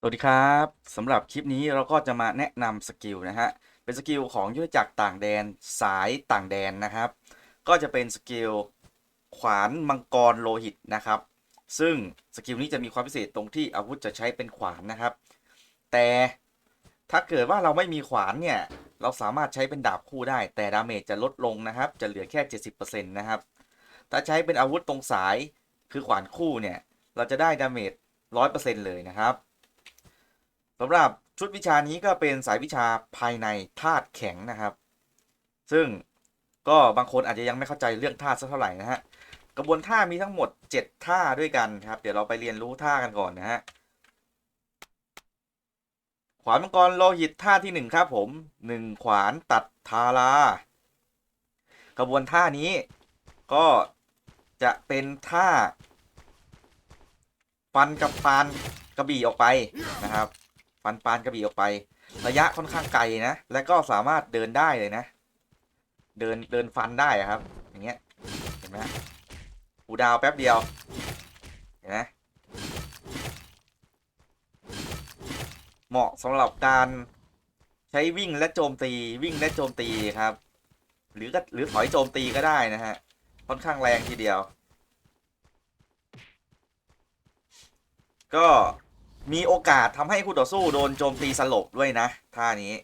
สวัสดีครับสำหรับคลิปนี้เราก็จะมาแนะนำสกิลนะฮะเป็นสกิลของยุทธจักรต่างแดนสายต่างแดนนะครับ ก็จะเป็นสกิลขวานมังกรโลหิตนะครับ ซึ่งสกิลนี้จะมีความพิเศษตรงที่อาวุธจะใช้เป็นขวานนะครับ แต่ถ้าเกิดว่าเราไม่มีขวานเนี่ยเราสามารถใช้เป็นดาบคู่ได้ แต่ดาเมจจะลดลงนะครับ จะเหลือแค่ 70%นะครับถ้าใช้เป็นอาวุธตรงสายคือขวานคู่เนี่ยเราจะได้ดาเมจ100%เลยนะครับ สำหรับชุดวิชานี้ก็เป็นสายวิชาภายในธาตุแข็งนะครับ ซึ่งก็บางคนอาจจะยังไม่เข้าใจเรื่องธาตุสักเท่าไหร่นะฮะกระบวนท่ามีทั้งหมด 7 ท่าด้วยกันครับ เดี๋ยวเราไปเรียนรู้ท่ากันก่อนนะฮะขวานมังกรโลหิตท่าที่ 1 ครับผม 1 ขวานตัดทารา กระบวนท่านี้ก็จะเป็นท่า ฟันกับปานกระบี่ออกไปนะครับ ฟันปานกระบี่ออกไป ระยะค่อนข้างไกลนะ และก็สามารถเดินได้เลยนะ เดินเดินฟันได้ครับ อย่างเงี้ย เห็นไหมหูดาวแป๊บเดียว เห็นไหมเหมาะสำหรับการใช้วิ่งและโจมตีวิ่งและโจมตีครับ หรือก็หรือถอยโจมตีก็ได้นะฮะ ค่อนข้างแรงทีเดียว ก็ มีโอกาสทำให้คู่ต่อสู้โดนโจมตีสลบด้วยนะ ท่านี้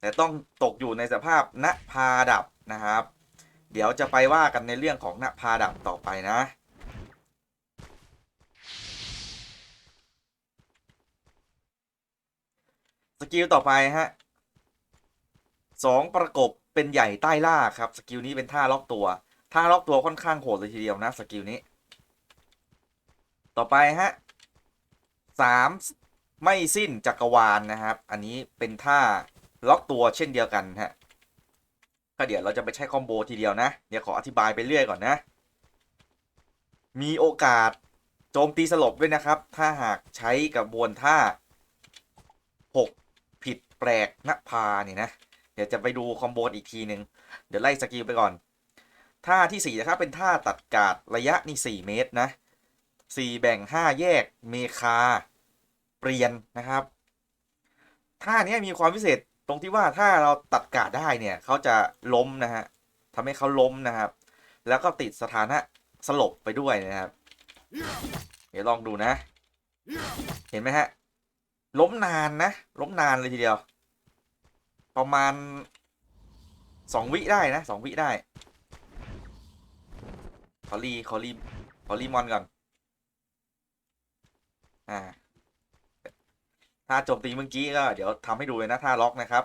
แต่ต้องตกอยู่ในสภาพณพาดับนะครับ เดี๋ยวจะไปว่ากันในเรื่องของณพาดับต่อไปนะสกิลต่อไปฮะสองประกบเป็นใหญ่ใต้ล่าครับ สกิลนี้เป็นท่าล็อกตัว ท่าล็อกตัวค่อนข้างโหดเลยทีเดียวนะ สกิลนี้ ต่อไปฮะ สามไม่สิ้นจักรวาลนะครับ อันนี้เป็นท่าล็อกตัวเช่นเดียวกันฮะก็เดี๋ยวเราจะไปใช้คอมโบทีเดียวนะ เดี๋ยวขออธิบายไปเรื่อยก่อนนะ มีโอกาสโจมตีสลบด้วยนะครับ ถ้าหากใช้กระบวนท่า 6 ผิดแปลกนภาเนี่ยนะ เดี๋ยวจะไปดูคอมโบอีกทีหนึ่งเดี๋ยวไล่สกิลไปก่อน ท่าที่ 4 นะครับเป็นท่าตัดกาดระยะนี่ 4 เมตรนะ 4 แบ่ง 5 แยกเมคา เปลี่ยนนะครับ ท่านี้มีความพิเศษตรงที่ว่าถ้าเราตัดกาดได้เนี่ยเขาจะล้มนะฮะทำให้เขาล้มนะครับ แล้วก็ติดสถานะสลบไปด้วยนะครับ เดี๋ยวลองดูนะ เห็นไหมฮะ ล้มนานนะ ล้มนานเลยทีเดียว ประมาณสองวิได้นะสองวิได้ ขอรีขอรีขอรีมอนก่อน อ่า ถ้าโจมตีเมื่อกี้ก็เดี๋ยวทำให้ดูเลยนะท่าล็อกนะครับ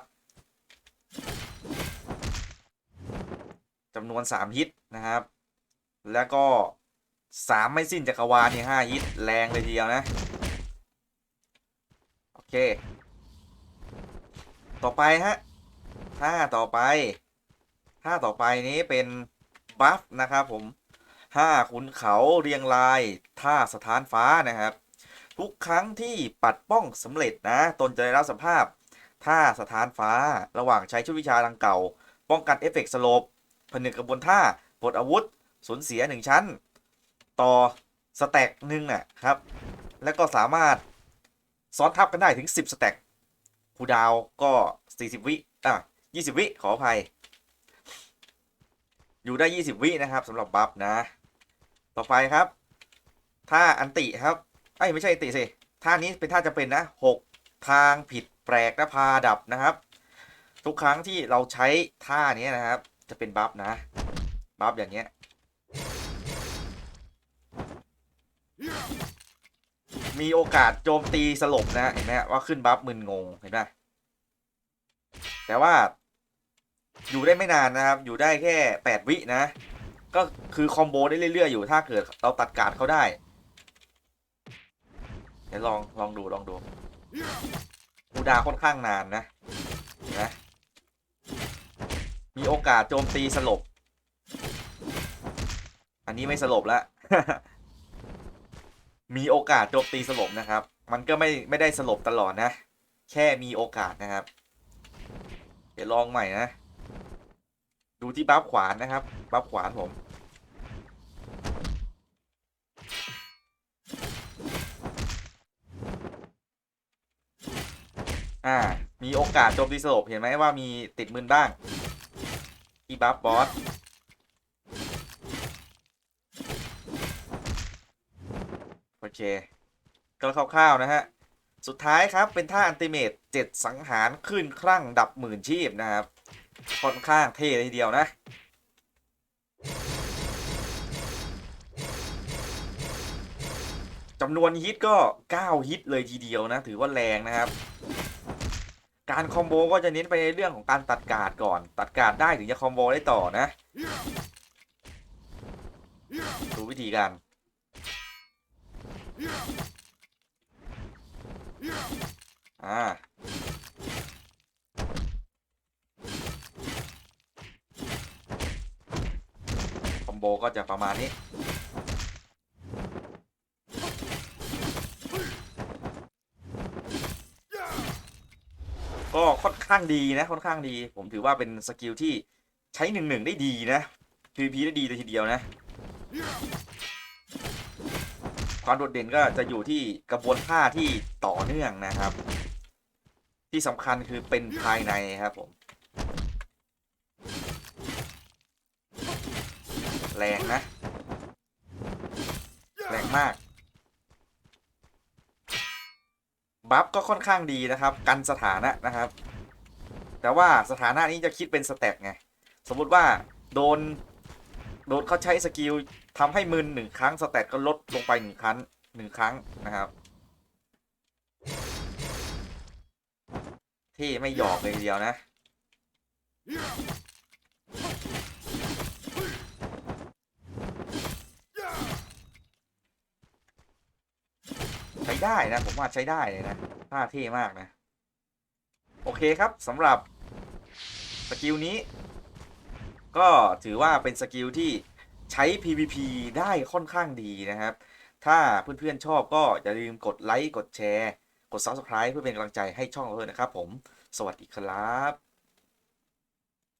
จำนวนสามฮิตนะครับ แล้วก็สามไม่สิ้นจักรวาลนี่ห้าฮิตแรงเลยทีเดียวนะ โอเค ต่อไปฮะท่าต่อไปท่าต่อไปนี้เป็นบัฟนะครับผมห้าขุนเขาเรียงรายท่าสถานฟ้านะครับ ทุกครั้งที่ปัดป้องสำเร็จนะ ตนจะได้รับสภาพท่าสถานฟ้าระหว่างใช้ชุดวิชาดังเก่า ป้องกันเอฟเฟกต์สโลปผนึกกับบนท่าปลดอาวุธสูญเสียหนึ่งชั้น ต่อสแต็กหนึ่งนะครับ แล้วก็สามารถซ้อนทับกันได้ถึง 10 สแต็กคูดาวก็ 40 วิอะ20 วิขออภัย อยู่ได้ 20 วินะครับสำหรับบัฟนะ ต่อไปครับท่าอันติครับ ไอ้ไม่ใช่ติสิท่านี้เป็นท่าจะเป็นนะหกทางผิดแปลกและพาดับนะครับ ทุกครั้งที่เราใช้ท่านี้นะครับ จะเป็นบัฟนะบัฟอย่างเงี้ยมีโอกาสโจมตีสลบนะเห็นไหมว่าขึ้นบัฟมึนงงเห็นไหมแต่ว่าอยู่ได้ไม่นานนะครับ อยู่ได้แค่แปดวินะ ก็คือคอมโบได้เรื่อยๆอยู่ถ้าเกิดเราตัดการดเขาได้ เดี๋ยวลองลองดูลองดูกูดาค่อนข้างนานนะนไหมมีโอกาสโจมตีสลบ อันนี้ไม่สลบล้วมีโอกาสโจมตีสลบนะครับ มันก็ไม่ไม่ได้สลบตลอดนะ แค่มีโอกาสนะครับ เดี๋ยวลองใหม่นะ ดูที่บัฟขวานนะครับ บัฟขวานผม อ่า มีโอกาสโจมตีสลบเห็นไหมว่ามีติดมืนบ้างที่บัฟบอสโอเค ก็คร่าวๆนะฮะ สุดท้ายครับเป็นท่าอันติเมตเจ็ดสังหารขึ้นครั่งดับหมื่นชีพนะครับ ค่อนข้างเท่เลยทีเดียวนะ จำนวนฮิตก็ 9 ฮิตเลยทีเดียวนะ ถือว่าแรงนะครับ การคอมโบก็จะเน้นไปในเรื่องของการตัดการ์ดก่อน ตัดการ์ดได้ถึงจะคอมโบได้ต่อนะ ดูวิธีการอ่าคอมโบก็จะประมาณนี้ ก็ค่อนข้างดีนะค่อนข้างดี ผมถือว่าเป็นสกิลที่ใช้หนึ่งหนึ่งได้ดีนะ PVP ได้ดีเลยทีเดียวนะ ความโดดเด่นก็จะอยู่ที่กระบวนท่าที่ต่อเนื่องนะครับ ที่สำคัญคือเป็นภายในครับผม แรงนะ แรงมาก บัฟก็ค่อนข้างดีนะครับ กันสถานะนะครับ แต่ว่าสถานะนี้จะคิดเป็นสเต็ปไง สมมุติว่าโดน โดนเขาใช้สกิลทำให้มึนหนึ่งครั้งสเตตก็ลดลงไปหนึ่งครั้งหนึ่งครั้งนะครับที่ไม่หยอกเลยทีเดียวนะ ได้นะ ผมว่าใช้ได้เลยนะท่าเท่มากนะ โอเคครับสำหรับสกิลนี้ ก็ถือว่าเป็นสกิลที่ใช้ PVP ได้ค่อนข้างดีนะครับ ถ้าเพื่อนๆชอบก็อย่าลืมกดไลค์ กดแชร์ กด Subscribe เพื่อเป็นกำลังใจให้ช่องเราด้วยนะครับผม สวัสดีครับ